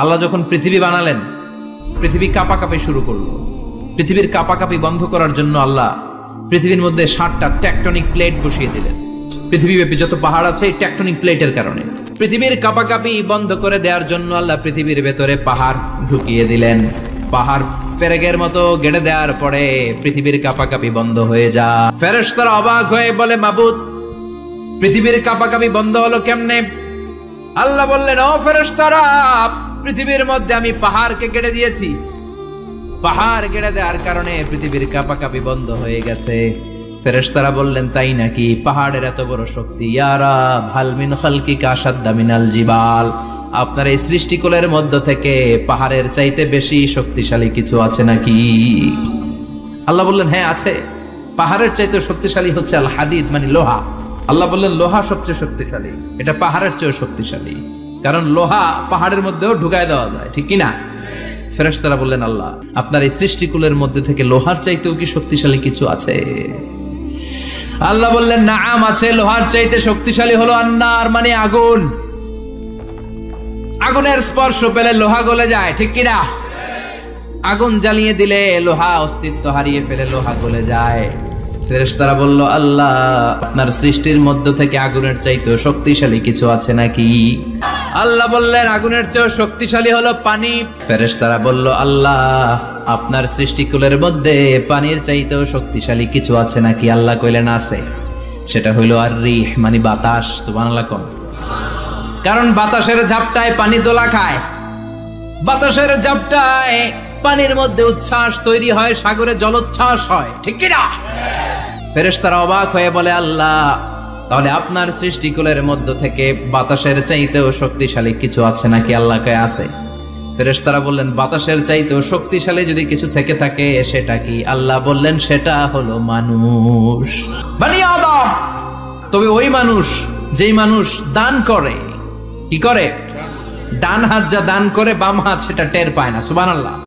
আল্লাহ যখন পৃথিবী বানালেন, পৃথিবী কাঁপাকাঁপি শুরু করল। পৃথিবীর কাঁপাকাঁপি বন্ধ করার জন্য আল্লাহ পৃথিবীর মধ্যে ষাটটা ট্যাকটনিক প্লেট বসিয়ে দিলেন। পৃথিবীব্যাপী যত পাহাড় আছে এই ট্যাকটনিক প্লেটের কারণে। পৃথিবীর কাঁপাকাঁপি বন্ধ করে দেওয়ার জন্য আল্লাহ পৃথিবীর ভেতরে পাহাড় ঢুকিয়ে দিলেন। পাহাড় পেরেগের মতো গেড়ে দেওয়ার পরে পৃথিবীর কাঁপাকাঁপি বন্ধ হয়ে যা ফেরেশতারা অবাক হয়ে বলে, মাবুদ, পৃথিবীর কাঁপাকাঁপি বন্ধ হলো কেমনে? আল্লাহ বললেন, ও ফেরেশতারা পৃথিবীর মধ্যে আমি পাহাড়কে কেটে দিয়েছি। পাহাড় কেটে দেওয়ার কারণে পৃথিবীর কাঁপাকাঁপি বন্ধ হয়ে গেছে। ফেরেশতারা বললেন, তাই নাকি? পাহাড়ের এত বড় শক্তি। ইয়ারা ভালমিন খালকি কাসাদ্দা মিনাল জিবাল। আপনার এই সৃষ্টিকুলের মধ্য থেকে পাহাড়ের চাইতে বেশি শক্তিশালী কিছু আছে নাকি? আল্লাহ বললেন হ্যাঁ আছে। পাহাড়ের চাইতে শক্তিশালী হচ্ছে আল হাদিদ মানে লোহা। আল্লাহ বললেন, লোহা সবচেয়ে শক্তিশালী। এটা পাহাড়ের চেয়েও শক্তিশালী। কারণ লোহা পাহাড়ের মধ্যেও ঢুকায় দেওয়া যায়, ঠিক কিনা? ফেরেশতারা বললেন, আল্লাহ, আপনার এই সৃষ্টিকুলের মধ্যে থেকে লোহার চাইতেও কি শক্তিশালী কিছু আছে? আল্লাহ বললেন, নাম আছে, লোহার চাইতে শক্তিশালী হলো আন্নার মানে আগুন। আগুনের স্পর্শ পেলে লোহা গলে যায়, ঠিক কিনা? আগুন জ্বালিয়ে দিলে লোহা অস্তিত্ব হারিয়ে ফেলে লোহা গলে যায়। ফেরেশতারা বলল, আল্লাহ, আপনার সৃষ্টির মধ্য থেকে আগুনের চাইতেও শক্তিশালী কিছু আছে নাকি? আল্লাহ বললেন, আগুনের চেয়েও শক্তিশালী হলো পানি। ফেরেশতারা বলল, আল্লাহ, আপনার সৃষ্টিকুলের মধ্যে পানির চাইতেও শক্তিশালী কিছু আছে নাকি? আল্লাহ কইলেন, আছে। সেটা হইল আর রিহ মানে বাতাস, সুবহানাল্লাহ কম কারণ বাতাসের ঝাপটায় পানি দোলা খায়। বাতাসের ঝাপটায় পানির মধ্যে উচ্ছ্বাস তৈরি হয়, সাগরে জলোচ্ছ্বাস হয়। ঠিক কিনা? ফেরেশতারা অবাক হয়ে বলে, আল্লাহ তাহলে আপনার সৃষ্টিকুলের মধ্য থেকে বাতাসের চাইতেও শক্তিশালী কিছু আছে নাকি আল্লাহকে আছে? ফেরেশতারা বললেন, বাতাসের চাইতেও শক্তিশালী যদি কিছু থেকে থাকে, সেটা কি? আল্লাহ বললেন, সেটা হলো মানুষ। তবে ওই মানুষ, যেই মানুষ দান করে, কি করে? ডান হাত যা দান করে, বাম হাত সেটা টের পায় না, সুবহানাল্লাহ।